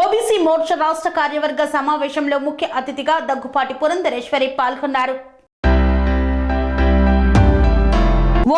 OBC Morcha రాష్ట్ర కార్యవర్గ సమావేశంలో ముఖ్య అతిథిగా దగ్గుపాటి పురంధరేశ్వరి పాల్గొన్నారు.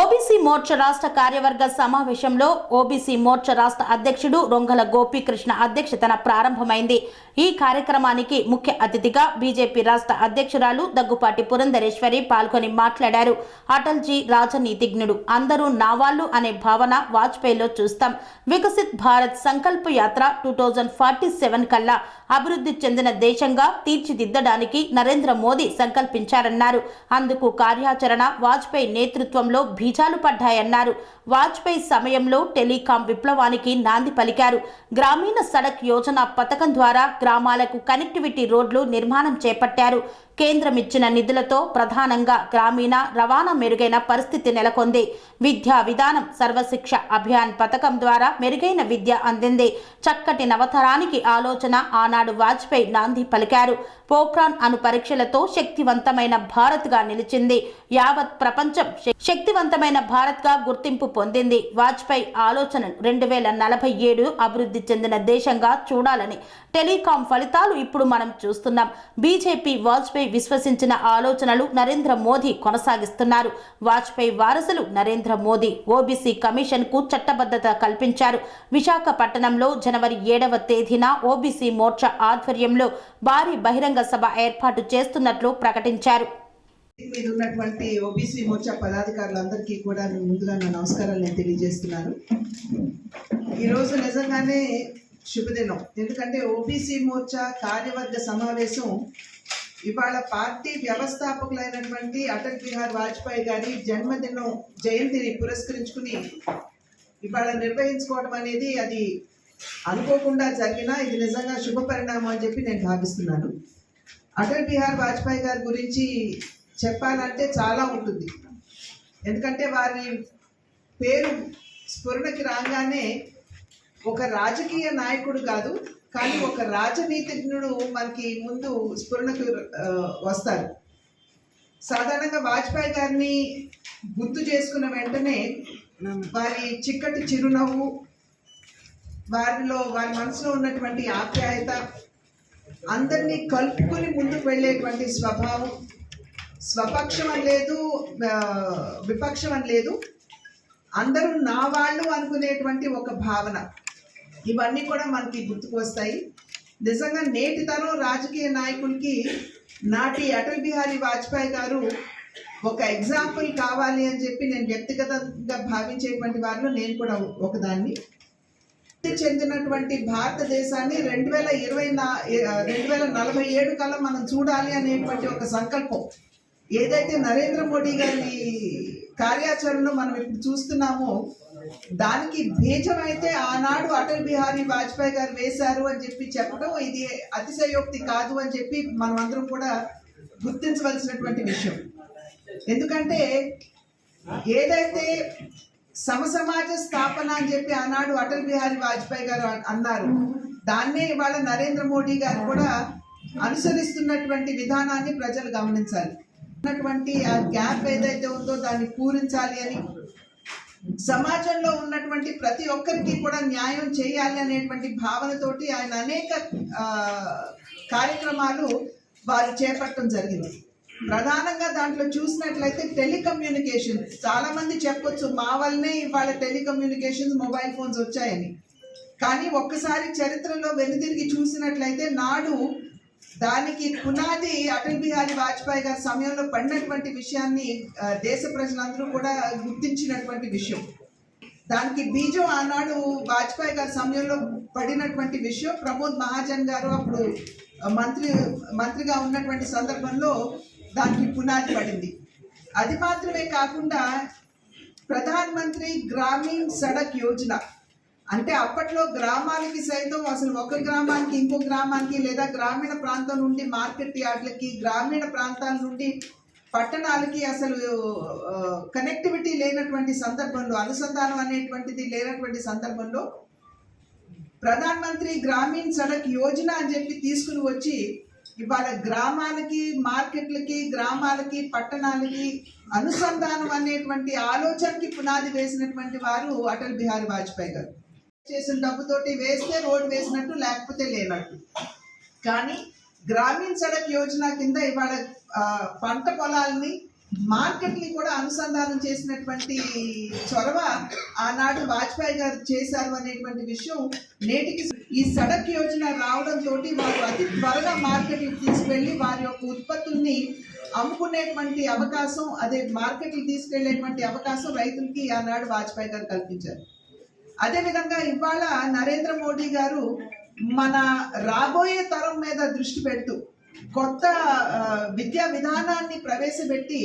ఓబీసీ మోర్చా రాష్ట్ర కార్యవర్గ సమావేశంలో ఓబీసీ మోర్చా రాష్ట్ర అధ్యక్షుడు రొంగల గోపీకృష్ణ అధ్యక్షతన ప్రారంభమైంది. ఈ కార్యక్రమానికి ముఖ్య అతిథిగా బీజేపీ రాష్ట్ర అధ్యక్షురాలు దగ్గుపాటి పురంధరేశ్వరి పాల్గొని మాట్లాడారు. అటల్జీ రాజనీతిజ్ఞుడు అందరూ నావాళ్ళు అనే భావన వాజ్పేయిలో చూస్తాం. Viksit Bharat Sankalpa Yatra two thousand forty seven కల్లా అభివృద్ధి చెందిన దేశంగా తీర్చిదిద్దడానికి నరేంద్ర మోదీ సంకల్పించారన్నారు. అందుకు కార్యాచరణ వాజ్పేయి నేతృత్వంలో బీజాలు పడ్డాయన్నారు. వాజ్పేయి సమయంలో టెలికాం విప్లవానికి నాంది పలికారు. గ్రామీణ సడక్ యోజన పథకం ద్వారా గ్రామాలకు కనెక్టివిటీ రోడ్లు నిర్మాణం చేపట్టారు. కేంద్రం ఇచ్చిన నిధులతో ప్రధానంగా గ్రామీణ రవాణా మెరుగైన పరిస్థితి నెలకొంది. విద్యా విధానం సర్వశిక్ష అభియాన్ పథకం ద్వారా మెరుగైన విద్య అందింది. చక్కటి నవతరానికి ఆలోచన ఆనాడు వాజ్పేయి నాంది పలికారు. పోఖ్రాన్ అను పరీక్షలతో శక్తివంతమైన భారత్గా నిలిచింది. యావత్ ప్రపంచం శ- శక్తివంతమైన భారత్గా గుర్తింపు పొందింది. వాజ్పేయి ఆలోచనను రెండు వేల నలభై ఏడు అభివృద్ధి చెందిన దేశంగా చూడాలని టెలికాం ఫలితాలు ఇప్పుడు మనం చూస్తున్నాం. బీజేపీ వాజ్పేయి వాజ్పేయి విశ్వసించిన ఆలోచనలు నరేంద్ర మోదీ కొనసాగిస్తున్నారు. వాజ్పేయి వారసులు నరేంద్ర మోదీ ఓబీసీ కమిషన్కు చట్టబద్ధత కల్పించారు. విశాఖపట్టణంలో జనవరి ఏడవ తేదీన ఓబీసీ మోర్చా ఆధ్వర్యంలో భారీ బహిరంగ సభ ఏర్పాటు చేస్తున్నట్లు ప్రకటించారు. మీద ఉన్నటువంటి ఓబీసీ మోర్చా పదాధికారులందరికీ కూడా నేను ముందుగా నా నమస్కారాలు నేను తెలియజేస్తున్నాను. ఈరోజు నిజంగానే శుభదినం. ఎందుకంటే ఓబీసీ మోర్చా కార్యవర్గ సమావేశం ఇవాళ పార్టీ వ్యవస్థాపకులైనటువంటి అటల్ బిహార్ వాజ్పేయి గారి జన్మదినం జయంతిని పురస్కరించుకుని ఇవాళ నిర్వహించుకోవడం అనేది అది అనుకోకుండా జరిగినా ఇది నిజంగా శుభ పరిణామం అని చెప్పి నేను భావిస్తున్నాను. అటల్ బిహార్ వాజ్పేయి గారి గురించి చెప్పాలంటే చాలా ఉంటుంది. ఎందుకంటే వారి పేరు స్ఫురణకి రాగానే ఒక రాజకీయ నాయకుడు కాదు కానీ ఒక రాజనీతిజ్ఞుడు మనకి ముందు స్ఫురణకు వస్తారు. సాధారణంగా వాజ్పేయి గారిని గుర్తు చేసుకున్న వెంటనే వారి చిక్కటి చిరునవ్వు వారిలో వారి మనసులో ఉన్నటువంటి ఆప్యాయత అందరినీ కలుపుకొని ముందుకు వెళ్ళేటువంటి స్వభావం స్వపక్షం అని లేదు విపక్షం అని లేదు అందరూ నా వాళ్ళు అనుకునేటువంటి ఒక భావన. ఇవన్నీ కూడా మనకి గుర్తుకు వస్తాయి నిజంగా నేటి తరం రాజకీయ నాయకులకి నాటి అటల్ బిహారీ వాజ్పేయి గారు ఒక ఎగ్జాంపుల్ కావాలి అని చెప్పి నేను వ్యక్తిగతంగా భావించేటువంటి వారిలో నేను కూడా ఒకదాన్ని. చెందినటువంటి భారతదేశాన్ని రెండు వేల ఇరవై నా రెండు వేల నలభై ఏడు కల్లా మనం చూడాలి అనేటువంటి ఒక సంకల్పం. ఏదైతే నరేంద్ర మోడీ గారి కార్యాచరణలో మనం ఇప్పుడు చూస్తున్నామో దానికి బీజం అయితే ఆనాడు అటల్ బిహారీ వాజ్పేయి గారు వేశారు అని చెప్పి చెప్పడం ఇది అతిశయోక్తి కాదు అని చెప్పి మనం అందరం కూడా గుర్తించవలసినటువంటి విషయం. ఎందుకంటే ఏదైతే సమసమాజ స్థాపన అని చెప్పి ఆనాడు అటల్ బిహారీ వాజ్పేయి గారు అన్నారు దాన్నే ఇవాళ నరేంద్ర మోడీ గారు కూడా అనుసరిస్తున్నటువంటి విధానాన్ని ప్రజలు గమనించాలి. ఉన్నటువంటి ఆ గ్యాప్ ఏదైతే ఉందో దాన్ని పూరించాలి అని సమాజంలో ఉన్నటువంటి ప్రతి ఒక్కరికి కూడా న్యాయం చేయాలి అనేటువంటి భావనతోటి ఆయన అనేక కార్యక్రమాలు వారు చేపట్టడం జరిగింది. ప్రధానంగా దాంట్లో చూసినట్లయితే టెలికమ్యూనికేషన్. చాలా మంది చెప్పొచ్చు మా వల్లనే ఇవాళ టెలికమ్యూనికేషన్స్ మొబైల్ ఫోన్స్ వచ్చాయని. కానీ ఒక్కసారి చరిత్రలో వెనుతిరిగి చూసినట్లయితే నాడు దానికి పునాది అటల్ బిహారీ వాజ్పేయి గారి సమయంలో పడినటువంటి విషయాన్ని దేశ ప్రజలందరూ కూడా గుర్తించినటువంటి విషయం. దానికి బీజం ఆనాడు వాజ్పేయి గారి సమయంలో పడినటువంటి విషయం ప్రమోద్ మహాజన్ గారు అప్పుడు మంత్రి మంత్రిగా ఉన్నటువంటి సందర్భంలో దానికి పునాది పడింది. అది మాత్రమే కాకుండా ప్రధానమంత్రి గ్రామీణ్ సడక్ యోజన అంటే అప్పట్లో గ్రామాలకి సైతం అసలు ఒక గ్రామానికి ఇంకో గ్రామానికి లేదా గ్రామీణ ప్రాంతం నుండి మార్కెట్ యార్డ్లకి గ్రామీణ ప్రాంతాల నుండి పట్టణాలకి అసలు కనెక్టివిటీ లేనటువంటి సందర్భంలో అనుసంధానం అనేటువంటిది లేనటువంటి సందర్భంలో ప్రధానమంత్రి మంత్రి గ్రామీణ్ సడక్ యోజన అని చెప్పి తీసుకుని వచ్చి ఇవాళ గ్రామాలకి మార్కెట్లకి గ్రామాలకి పట్టణాలకి అనుసంధానం అనేటువంటి ఆలోచనకి పునాది వేసినటువంటి వారు అటల్ బిహారీ వాజ్పేయి గారు. చేసిన డబ్బుతోటి వేస్తే రోడ్ వేసినట్టు లేకపోతే లేనట్టు. కానీ గ్రామీణ సడక్ యోజన కింద ఇవాళ పంట పొలాల్ని మార్కెట్ని కూడా అనుసంధానం చేసినటువంటి చొరవ ఆనాడు వాజ్పేయి గారు చేశారు అనేటువంటి విషయం నేటికి ఈ సడక్ యోజన రావడంతో వారు అతి త్వరగా మార్కెట్కి తీసుకెళ్ళి వారి యొక్క ఉత్పత్తుల్ని అమ్ముకునేటువంటి అవకాశం అదే మార్కెట్కి తీసుకెళ్ళేటువంటి అవకాశం రైతులకి ఆనాడు వాజ్పేయి గారు కల్పించారు. అదేవిధంగా ఇవాళ నరేంద్ర మోడీ గారు మన రాబోయే తరం మీద దృష్టి పెడుతూ కొత్త విద్యా విధానాన్ని ప్రవేశపెట్టి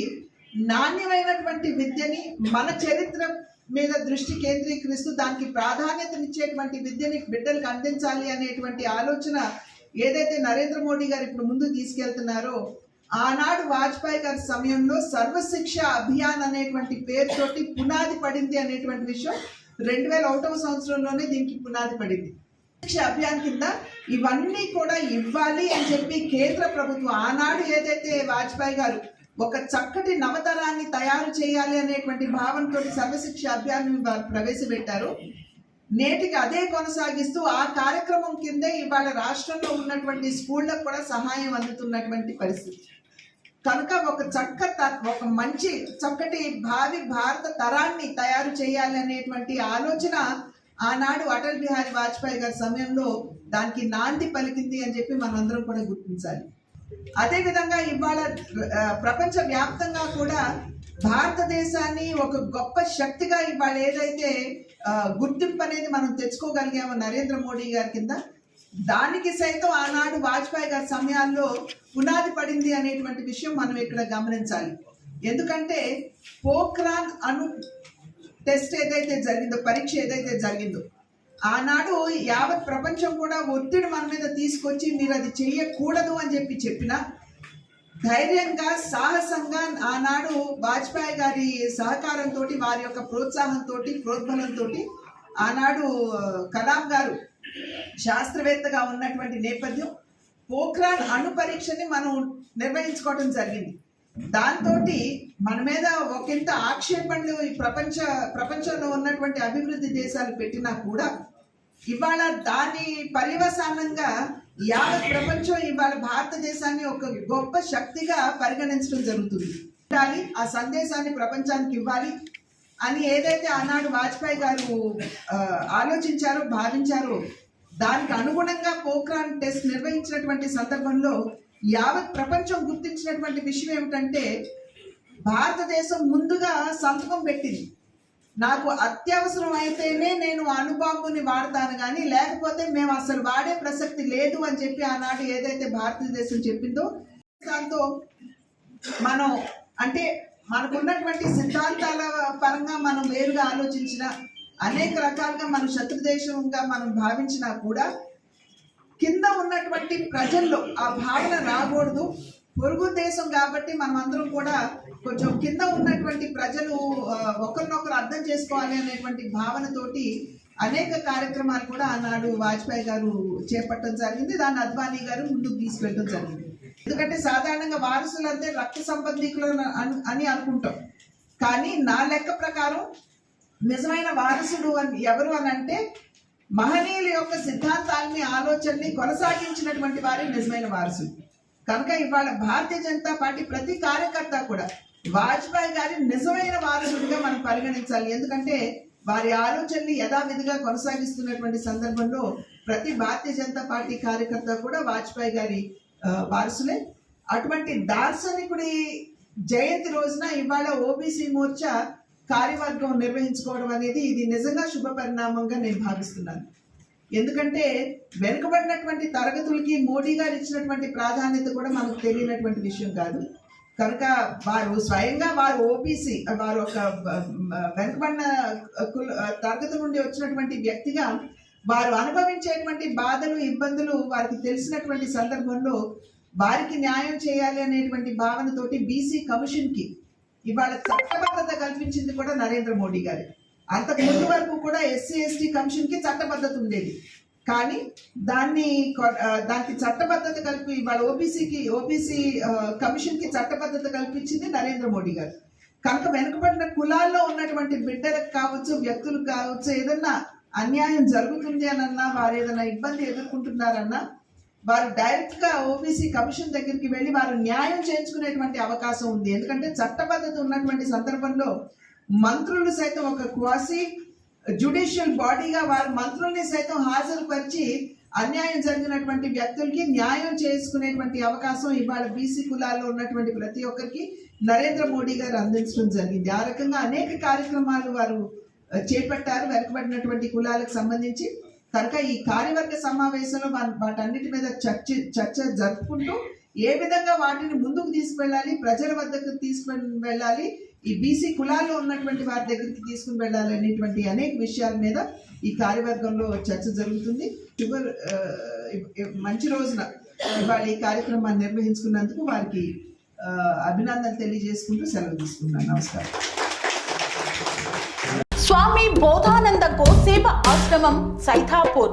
నాణ్యమైనటువంటి విద్యని మన చరిత్ర మీద దృష్టి కేంద్రీకరిస్తూ దానికి ప్రాధాన్యతనిచ్చేటువంటి విద్యని బిడ్డలకు అందించాలి అనేటువంటి ఆలోచన ఏదైతే నరేంద్ర మోడీ గారు ఇప్పుడు ముందు తీసుకెళ్తున్నారో ఆనాడు వాజ్పేయి గారి సమయంలో సర్వశిక్ష అభియాన్ అనేటువంటి పేరుతోటి పునాది పడింది అనేటువంటి విషయం రెండు వేల ఒకటవ సంవత్సరంలోనే దీనికి పునాది పడింది. శిక్ష అభియాన్ కింద ఇవన్నీ కూడా ఇవ్వాలి అని చెప్పి కేంద్ర ప్రభుత్వం ఆనాడు ఏదైతే వాజ్పేయి గారు ఒక చక్కటి నవతరాన్ని తయారు చేయాలి అనేటువంటి భావనతో సర్వశిక్ష అభియాన్ వారు ప్రవేశపెట్టారు. నేటికి అదే కొనసాగిస్తూ ఆ కార్యక్రమం కిందే ఇవాళ రాష్ట్రంలో ఉన్నటువంటి స్కూళ్ళకు కూడా సహాయం అందుతున్నటువంటి పరిస్థితి. కనుక ఒక చక్క త- ఒక మంచి చక్కటి భావి భారత తరాన్ని తయారు చేయాలి అనేటువంటి ఆలోచన ఆనాడు అటల్ బిహారీ వాజ్పేయి గారి సమయంలో దానికి నాంది పలికింది అని చెప్పి మనందరం కూడా గుర్తించాలి. అదేవిధంగా ఇవాళ ప్రపంచ వ్యాప్తంగా కూడా భారతదేశాన్ని ఒక గొప్ప శక్తిగా ఇవాళ ఏదైతే గుర్తింపు అనేది మనం తెచ్చుకోగలిగామో నరేంద్ర మోడీ గారి కింద దానికి సైతం ఆనాడు వాజ్పేయి గారి సమయాల్లో పునాది పడింది అనేటువంటి విషయం మనం ఇక్కడ గమనించాలి. ఎందుకంటే పోఖ్రాన్ అను టెస్ట్ ఏదైతే జరిగిందో పరీక్ష ఏదైతే జరిగిందో ఆనాడు యావత్ ప్రపంచం కూడా ఒత్తిడి మన మీద తీసుకొచ్చి మీరు అది చెయ్యకూడదు అని చెప్పి చెప్పిన ధైర్యంగా సాహసంగా ఆనాడు వాజ్పేయి గారి సహకారంతో వారి యొక్క ప్రోత్సాహంతో ప్రోద్బలంతో ఆనాడు కలాం గారు శాస్త్రవేత్తగా ఉన్నటువంటి నేపథ్యం పోఖ్రాన్ అణు పరీక్షని మనం నిర్వహించుకోవడం జరిగింది. దాంతో మన మీద ఒకంత ఆక్షేపణలు ఈ ప్రపంచ ప్రపంచంలో ఉన్నటువంటి అభివృద్ధి దేశాలు పెట్టినా కూడా ఇవాళ దాని పర్యవసానంగా యావత్ ప్రపంచం ఇవాళ భారతదేశాన్ని ఒక గొప్ప శక్తిగా పరిగణించడం జరుగుతుంది. ఉండాలి ఆ సందేశాన్ని ప్రపంచానికి ఇవ్వాలి అని ఏదైతే ఆనాడు వాజ్పేయి గారు ఆలోచించారో భావించారో దానికి అనుగుణంగా పోక్రాన్ టెస్ట్ నిర్వహించినటువంటి సందర్భంలో యావత్ ప్రపంచం గుర్తించినటువంటి విషయం ఏమిటంటే భారతదేశం ముందుగా సంతకం పెట్టింది. నాకు అత్యవసరం అయితేనే నేను అణుబాంబుని వాడతాను కానీ లేకపోతే మేము అసలు వాడే ప్రసక్తి లేదు అని చెప్పి ఆనాడు ఏదైతే భారతదేశం చెప్పిందో దాంతో మనం అంటే మనకున్నటువంటి సిద్ధాంతాల పరంగా మనం వేరుగా ఆలోచించిన అనేక రకాలుగా మనం శత్రు దేశంగా మనం భావించినా కూడా కింద ఉన్నటువంటి ప్రజల్లో ఆ భావన రాకూడదు. పొరుగు దేశం కాబట్టి మనం అందరం కూడా కొంచెం కింద ఉన్నటువంటి ప్రజలు ఒకరినొకరు అర్థం చేసుకోవాలి అనేటువంటి భావనతోటి అనేక కార్యక్రమాలు కూడా ఆనాడు వాజ్పేయి గారు చేపట్టడం జరిగింది. దాన్ని అద్వానీ గారు ముందుకు తీసుకెళ్ళడం జరిగింది. ఎందుకంటే సాధారణంగా వారసులు అంటే రక్త సంబంధికులు అని- అని అనుకుంటాం. కానీ నా లెక్క ప్రకారం నిజమైన వారసుడు అని ఎవరు అని అంటే మహనీయుల యొక్క సిద్ధాంతాల్ని ఆలోచనని కొనసాగించినటువంటి వారే నిజమైన వారసుడు కనుక ఇవాళ భారతీయ జనతా పార్టీ ప్రతి కార్యకర్త కూడా వాజ్పేయి గారి నిజమైన వారసుడిగా మనం పరిగణించాలి. ఎందుకంటే వారి ఆలోచనని యథావిధిగా కొనసాగిస్తున్నటువంటి సందర్భంలో ప్రతి భారతీయ జనతా పార్టీ కార్యకర్త కూడా వాజ్పేయి గారి వారసులే. అటువంటి దార్శనికుడి జయంతి రోజున ఇవాళ ఓబీసీ మోర్చా కార్యవర్గం నిర్వహించుకోవడం అనేది ఇది నిజంగా శుభ పరిణామంగా నేను భావిస్తున్నాను. ఎందుకంటే వెనుకబడినటువంటి తరగతులకి మోడీ గారు ఇచ్చినటువంటి ప్రాధాన్యత కూడా మనకు తెలియనటువంటి విషయం కాదు. కనుక వారు స్వయంగా వారు ఓబీసీ వారు ఒక వెనుకబడిన కుల తరగతి నుండి వచ్చినటువంటి వ్యక్తిగా వారు అనుభవించేటువంటి బాధలు ఇబ్బందులు వారికి తెలిసినటువంటి సందర్భంలో వారికి న్యాయం చేయాలి అనేటువంటి భావనతోటి బీసీ కమిషన్కి ఇవాళ చట్టబద్ధత కల్పించింది కూడా నరేంద్ర మోడీ గారు. అంతకు ముందు వరకు కూడా ఎస్సీ ఎస్టీ కమిషన్కి చట్టబద్ధత ఉండేది. కానీ దాన్ని దానికి చట్టబద్ధత కలిపి ఇవాళ ఓబీసీకి ఓబీసీ కమిషన్కి చట్టబద్ధత కల్పించింది నరేంద్ర మోడీ గారు. కనుక వెనుకబడిన కులాల్లో ఉన్నటువంటి బిడ్డలకు కావచ్చు వ్యక్తులకు కావచ్చు ఏదన్నా అన్యాయం జరుగుతుంది అనన్నా వారు ఏదైనా ఇబ్బంది ఎదుర్కొంటున్నారన్నా వారు డైరెక్ట్గా ఓబీసీ కమిషన్ దగ్గరికి వెళ్ళి వారు న్యాయం చేయించుకునేటువంటి అవకాశం ఉంది. ఎందుకంటే చట్టబద్ధత ఉన్నటువంటి సందర్భంలో మంత్రులు సైతం ఒక క్వాసి జ్యుడిషియల్ బాడీగా వారు మంత్రుల్ని సైతం హాజరుపరిచి అన్యాయం జరిగినటువంటి వ్యక్తులకి న్యాయం చేసుకునేటువంటి అవకాశం ఇవాళ బీసీ కులాల్లో ఉన్నటువంటి ప్రతి ఒక్కరికి నరేంద్ర మోడీ గారు అందించడం జరిగింది. ఆ రకంగా అనేక కార్యక్రమాలు వారు చేపట్టారు. వెనకబడినటువంటి కులాలకు సంబంధించి కనుక ఈ కార్యవర్గ సమావేశంలో వాటన్నిటి మీద చర్చ చర్చ జరుపుకుంటూ ఏ విధంగా వాటిని ముందుకు తీసుకువెళ్ళాలి ప్రజల వద్దకు తీసుకుని వెళ్ళాలి ఈ బీసీ కులాల్లో ఉన్నటువంటి వారి దగ్గరికి తీసుకుని వెళ్ళాలి అనేటువంటి అనేక విషయాల మీద ఈ కార్యవర్గంలో చర్చ జరుగుతుంది. షుగర్ మంచి రోజున ఇవాళ ఈ కార్యక్రమాన్ని నిర్వహించుకున్నందుకు వారికి అభినందనలు తెలియజేసుకుంటూ సెలవు తీసుకున్నాను నమస్కారం. స్వామి బోధ సమీప ఆశ్రమం సైథాపూర్